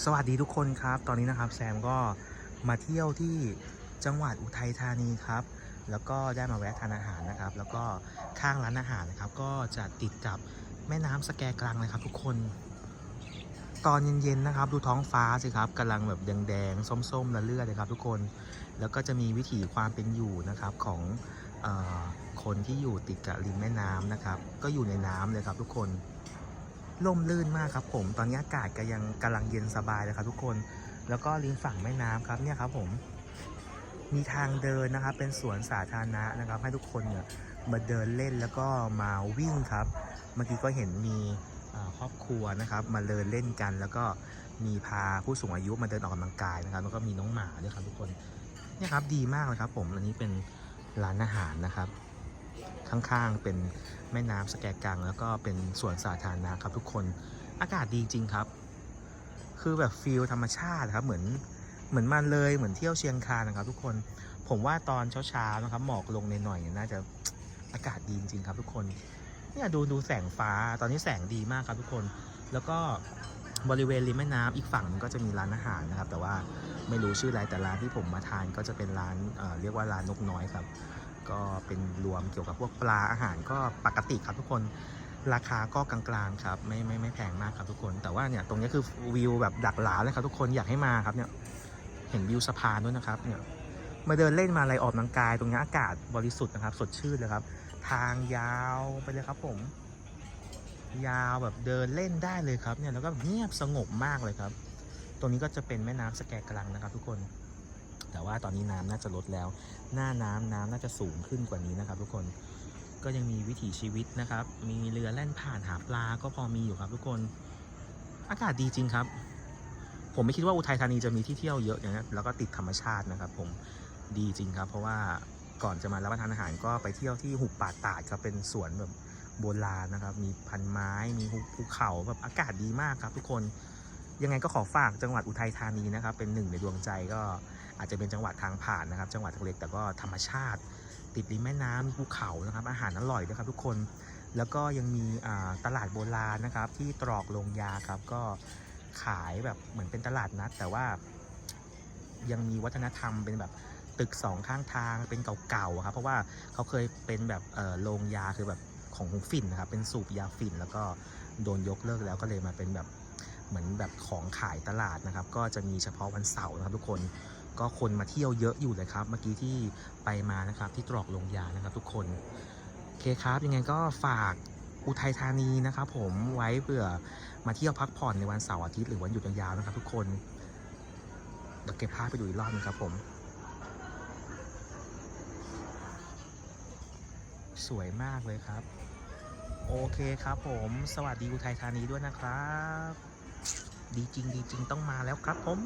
สวัสดีทุกคนครับ ตอนนี้นะครับแซมก็มาเที่ยวที่จังหวัดอุทัยธานีครับ แล้วก็ได้มาแวะทานอาหารนะครับ แล้วก็ข้างร้านอาหารนะครับ ก็จะติดกับแม่น้ำสแกกลังนะครับ ทุกคน ตอนเย็นๆนะครับ ดูท้องฟ้าสิครับกำลังแบบแดงๆส้มๆละเลือดเลยครับ ทุกคน แล้วก็จะมีวิถีความเป็นอยู่นะครับของอคนที่อยู่ติดกับริมแม่น้ำนะครับ ก็อยู่ในน้ำเลยครับทุกคน ล่มลื่นมากครับผม ตอนนี้อากาศก็ยังกำลังเย็นสบายเลยครับทุกคน แล้วก็ริมฝั่งแม่น้ำครับเนี่ยครับผม มีทางเดินนะครับ เป็นสวนสาธารณะนะครับ ให้ทุกคนเนี่ยมาเดินเล่นแล้วก็มาวิ่งครับ เมื่อกี้ก็เห็นมีครอบครัวนะครับมาเดินเล่นกัน แล้วก็มีพาผู้สูงอายุมาเดินออกกำลังกายนะครับ แล้วก็มีน้องหมาด้วยครับทุกคนเนี่ยครับดีมากเลยครับ ผมอันนี้เป็นร้านอาหารนะครับ ข้างๆ เป็นแม่น้ำสแกกัง แล้วก็เป็นสวนสาธารณะครับทุกคนอากาศดีจริงครับ คือแบบฟิลธรรมชาติครับเหมือนเหมือนมาเลยเหมือนเที่ยวเชียงคานนะครับ ทุกคนผมว่าตอนเช้าๆนะครับหมอกลงในหน่อยน่าจะอากาศดีจริงครับ ทุกคนเนี่ยดูดูแสงฟ้าตอนนี้แสงดีมากครับทุกคน แล้วก็บริเวณริมแม่น้ำอีกฝั่งก็จะมีร้านอาหารนะครับ แต่ว่าไม่รู้ชื่ออะไรแต่ร้านที่ผมมาทานก็จะเป็นร้านเอ่อเรียกว่าร้านนกน้อยครับ ก็เป็นรวมเกี่ยวกับพวกปลาอาหารก็ปกติครับทุกคนราคาก็กลางๆครับไม่ไม่ไม่แพงมากครับทุกคนแต่ว่าเนี่ยตรงนี้คือวิวแบบดักหลาเลยครับทุกคนอยากให้มาครับเนี่ยเห็นวิวสะพานด้วยนะครับเนี่ยมาเดินเล่นมาอะไรออกกำลังกาย ตรงนี้อากาศบริสุทธิ์นะครับ สดชื่นเลยครับ ทางยาวไปเลยครับผม ยาวแบบเดินเล่นได้เลยครับเนี่ยแล้วก็เงียบสงบมากเลยครับ ตรงนี้ก็จะเป็นแม่น้ำสแกกลังนะครับ ทุกคน แต่ว่าตอนนี้น้ำน่าจะลดแล้ว หน้าน้ำน้ำน่าจะสูงขึ้นกว่านี้นะครับ ทุกคนก็ยังมีวิถีชีวิตนะครับ มีเรือแล่นผ่านหาปลาก็พอมีอยู่ครับ ทุกคนอากาศดีจริงครับ ผมไม่คิดว่าอุทัยธานีจะมีที่เที่ยวเยอะอย่างนี้แล้วก็ติดธรรมชาตินะครับ ผมดีจริงครับ เพราะว่าก่อนจะมารับประทานอาหารก็ไปเที่ยวที่หุบป่าตาดครับเป็นสวนแบบโบราณนะครับ มีพันไม้ มีภูเขาแบบอากาศดีมากครับ ทุกคนยังไงก็ขอฝากจังหวัดอุทัยธานีนะครับ เป็นหนึ่งในดวงใจก็ อาจจะเป็นจังหวัดทางผ่านนะครับ จังหวัดทางเล็กแต่ก็ธรรมชาติ ติดริมแม่น้ำมีภูเขานะครับ อาหารอร่อยด้วยครับทุกคน แล้วก็ยังมีตลาดโบราณนะครับ ที่ตรอกโรงยาครับ ก็ขายแบบเหมือนเป็นตลาดนัด แต่ว่ายังมีวัฒนธรรมเป็นแบบตึกสองข้างทางเป็นเก่าๆครับ เพราะว่าเขาเคยเป็นแบบโรงยาคือแบบของฝิ่นนะครับ เป็นสูบยาฝิ่นแล้วก็โดนยกเลิกแล้วก็เลยมาเป็นแบบเหมือนแบบของขายตลาดนะครับ ก็จะมีเฉพาะวันเสาร์นะครับทุกคน ก็คนมาเที่ยวเยอะอยู่เลยครับ เมื่อกี้ที่ไปมานะครับที่ตรอกลงยานะครับทุกคนโอเคครับยังไงก็ฝากอุทัยธานีนะครับ ผมไว้เผื่อมาเที่ยวพักผ่อนในวันเสาร์อาทิตย์หรือวันหยุดยาวๆนะครับ ทุกคนเดี๋ยวเก็บภาพไปดูอีกรอบนึงครับผม สวยมากเลยครับ โอเคครับผม สวัสดีอุทัยธานีด้วยนะครับ ดีจริงดีจริงต้องมาแล้วครับผม